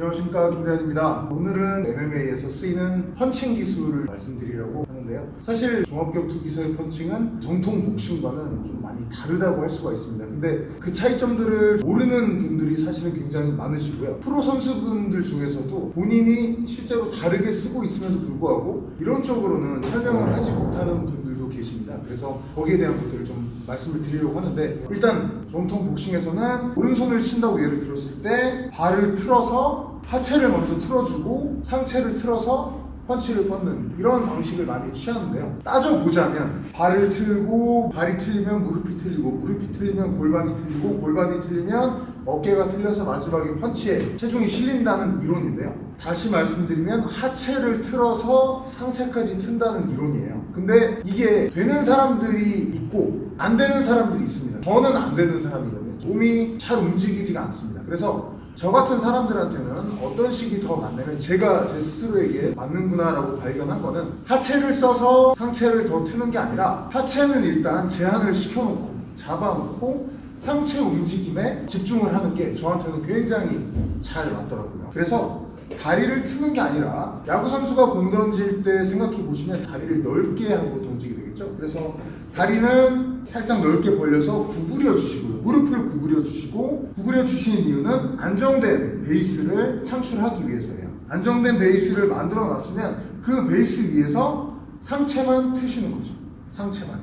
안녕하십니까 김대현입니다. 오늘은 MMA에서 쓰이는 펀칭 기술을 말씀드리려고 하는데요. 사실 종합격투 기술의 펀칭은 정통 복싱과는 좀 많이 다르다고 할 수가 있습니다. 근데 그 차이점들을 모르는 분들이 사실은 굉장히 많으시고요. 프로 선수분들 중에서도 본인이 실제로 다르게 쓰고 있음에도 불구하고 이론적으로는 설명을 하지 못하는 분들 도 계십니다. 그래서 거기에 대한 것들을 좀 말씀을 드리려고 하는데 일단 정통 복싱에서는 오른손을 친다고 예를 들었을 때 발을 틀어서 하체를 먼저 틀어주고 상체를 틀어서 펀치를 뻗는 이런 방식을 많이 취하는데요. 따져보자면 발을 틀고 발이 틀리면 무릎이 틀리고 무릎이 틀리면 골반이 틀리고 골반이 틀리면 어깨가 틀려서 마지막에 펀치에 체중이 실린다는 이론인데요. 다시 말씀드리면 하체를 틀어서 상체까지 튼다는 이론이에요. 근데 이게 되는 사람들이 있고 안 되는 사람들이 있습니다. 저는 안 되는 사람이거든요. 몸이 잘 움직이지가 않습니다. 그래서 저 같은 사람들한테는 어떤 식이 더 맞냐면 제가 제 스스로에게 맞는구나라고 발견한 거는 하체를 써서 상체를 더 트는 게 아니라 하체는 일단 제한을 시켜놓고 잡아놓고 상체 움직임에 집중을 하는 게 저한테는 굉장히 잘 맞더라고요. 그래서 다리를 트는 게 아니라 야구 선수가 공 던질 때 생각해 보시면 다리를 넓게 하고 던지게 되겠죠. 그래서 다리는 살짝 넓게 벌려서 구부려 주시고요. 무릎을 구부려 주시고 구부려 주시는 이유는 안정된 베이스를 창출하기 위해서예요. 안정된 베이스를 만들어 놨으면 그 베이스 위에서 상체만 트시는 거죠. 상체만.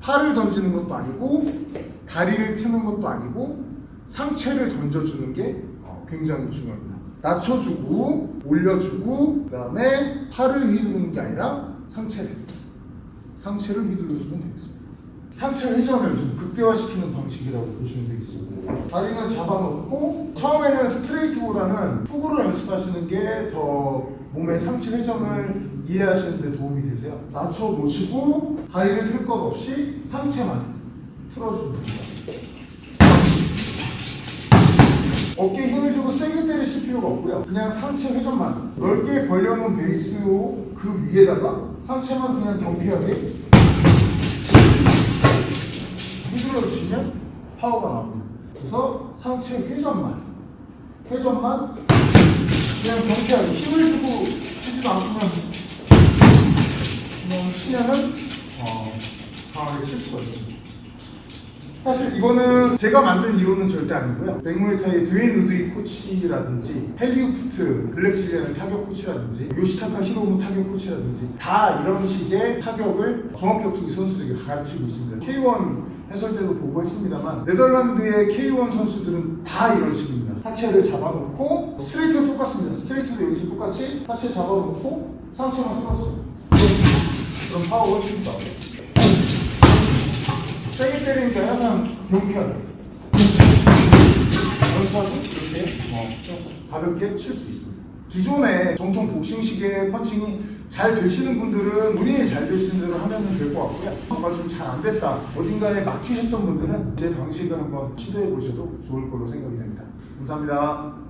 팔을 던지는 것도 아니고 다리를 트는 것도 아니고 상체를 던져주는 게 어, 굉장히 중요합니다. 낮춰주고 올려주고 그 다음에 팔을 휘두르는 게 아니라 상체를 상체를 휘둘러주면 되겠습니다. 상체 회전을 좀 극대화시키는 방식이라고 보시면 되겠습니다. 다리는 잡아놓고 처음에는 스트레이트보다는 훅으로 연습하시는 게 더 몸의 상체 회전을 이해하시는 데 도움이 되세요. 낮춰 놓으시고 다리를 틀 것 없이 상체만 틀어주면 됩니다. 어깨에 힘을 세게 때리실 필요가 없고요. 그냥 상체 회전만 넓게 벌려놓은 베이스로 그 위에다가 상체만 그냥 경쾌하게 휘둘러 주시면 파워가 나옵니다. 그래서 상체 회전만 회전만 그냥 경쾌하게 힘을 주고 치지도 않고만 그냥 치면은 어, 강하게 칠 수가 있습니다. 사실 이거는 제가 만든 이론은 절대 아니고요. 백무이타이 드웨인 루드이 코치라든지 헬리우프트 블랙실리아는 타격 코치라든지 요시타카 히로무 타격 코치라든지 다 이런 식의 타격을 종합격투기 선수들에게 가르치고 있습니다. K1 해설 때도 보고 했습니다만 네덜란드의 K1 선수들은 다 이런 식입니다. 하체를 잡아놓고 스트레이트가 똑같습니다. 스트레이트도 여기서 똑같이 하체 잡아놓고 상체만 틀었어요. 그럼 파워가 훨씬 더 나와요. 때리니까 항상 경쾌하게 연습하고 이렇게 어, 좀 가볍게 칠 수 있습니다. 기존의 정통 복싱식의 펀칭이 잘 되시는 분들은 본인이 잘 되시는 대로 하면 될 것 같고요. 뭔가 좀 잘 안 됐다, 어딘가에 막히셨던 분들은 제 방식을 한번 시도해 보셔도 좋을 걸로 생각이 됩니다. 감사합니다.